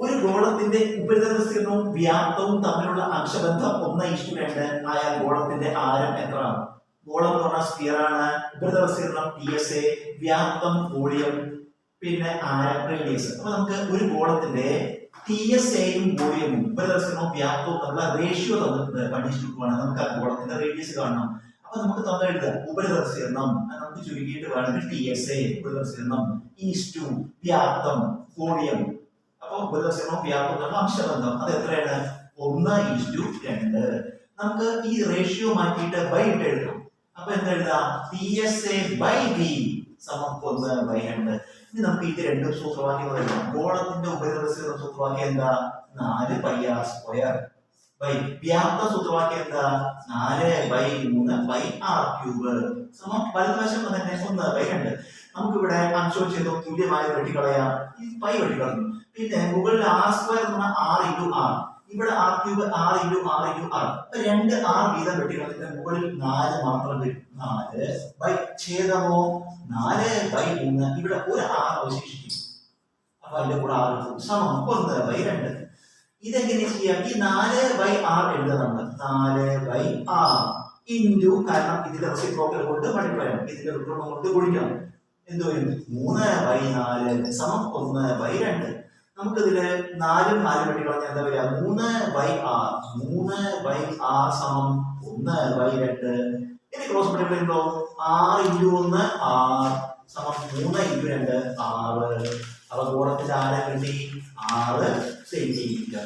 ഒരു ഗോളത്തിന്റെ ഉപരിതല വിസ്തീർണവും വ്യാപ്തവും തമ്മിലുള്ള അംശബന്ധം ഒന്ന് ഇഷ്ടു രണ്ട് ആയ ഗോളത്തിന്റെ ആരം എത്ര ഗോളം എന്ന് പറഞ്ഞാൽ സ്ഫിയർ ആണ്. ഉപരിതല വിസ്തീർണം ടി എസ് എ വ്യാപ്തം വോളിയം പിന്നെ ആരം റേഡിയസ് അപ്പൊ നമുക്ക് ഒരു ഗോളത്തിന്റെ ടി എസ് എയും വോളിയവും ഉപരിതല വിസ്തീർണവും വ്യാപ്തവും തമ്മിലുള്ള റേഷ്യോ തന്നിട്ടുണ്ട് പഠിച്ചിട്ടുമാണ് നമുക്ക് ആ ഗോളത്തിന്റെ റേഡിയസ് കാണണം. അപ്പൊ നമുക്ക് തന്നെ എഴുതാം. ഉപരിതല വിസ്തീർണം നമുക്ക് ചുരുക്കിയിട്ട് വേണമെങ്കിൽ ടി എസ് എ ഉപരിതല വിസ്തീർണം ഈസ് വ്യാപ്തം വോളിയം അപ്പൊ ഉപരിതല വിസ്തീർണം വ്യാപ്തം അംശബന്ധം അത് എത്രയാണ്? ഒന്ന് ഈസ് ടു രണ്ട്. നമുക്ക് ഈ റേഷ്യോ മാറ്റിയിട്ട് ബൈ ഇട്ട് എഴുതാം അപ്പൊ എന്താ എഴുതാം? T S A by B സമം ഒന്ന് ബൈ രണ്ട്. ഇനി നമുക്ക് ഇത് രണ്ടും സൂത്രവാക്യങ്ങൾ എഴുതാം. ഗോളത്തിന്റെ ഉപരിതല വിസ്തീർണ സൂത്രവാക്യം എന്താ? നാല് പൈ ആർ സ്ക്വയർ ബൈ വ്യാപ്ത സൂത്രവാക്യം എന്താ? നാല് ബൈ മൂന്ന് ബൈ ആർ ക്യൂബ് സമം വലതുവശം തന്നെ ഒന്ന് ബൈ രണ്ട്. നമുക്കിവിടെ അംശവും ചെയ്തോ തുല്യമായ വെട്ടിക്കളയാം ഈ പൈ വെട്ടിക്കളഞ്ഞു പിന്നെ മുകളിൽ ആർ സ്ക്വയർ എന്ന് പറഞ്ഞാൽ ആർ ഇന്റു ആർ ഇവിടെ R cube R into R into R അപ്പൊ രണ്ട് ആർ വീതം വെട്ടിക്കളഞ്ഞിട്ട് മുകളിൽ നാല് മാത്രം വരും. നാല് ബൈ ഛേദമോ? നാല് ബൈ മൂന്ന്. ഇവിടെ ഒരു ആർ അവശേഷിക്കും അപ്പൊ അതിന്റെ കൂടെ ആർ സമം. ഒന്ന് ബൈ രണ്ട്. ഇതെങ്ങനെ ചെയ്യാം? ഈ നാല് ബൈ ആർ എഴുതാം നമ്മൾ നാല് ബൈ ആർ ഇന്റു കാരണം ഇതിന്റെ റെസിപ്രോക്കൽ കൊണ്ട് മൾട്ടിപ്ലൈ ഇതിന്റെ റിപ്രോക്കൽ കൊണ്ട് ഗുണിക്കണം. എന്ത് വരും മൂന്ന് ബൈ നാല് സമം ഒന്ന് ബൈ രണ്ട്. നമുക്കിതിൽ നാലും നാലും വെട്ടി കളഞ്ഞാൽ എന്താ വരിക? മൂന്ന് ബൈ ആർ മൂന്ന് ബൈ ആർ സമം ഒന്ന് ബൈ രണ്ട്. ഇനി ക്രോസ് മൾട്ടിപ്ലൈ ഉണ്ടോ ആർ ഇന്റു ഒന്ന് ആർ സമം മൂന്ന് ഇന്റു രണ്ട് ആറ്. അപ്പൊ കൂടത്തിൽ ആരെ കിട്ടി ആറ് സെന്റിമീറ്റർ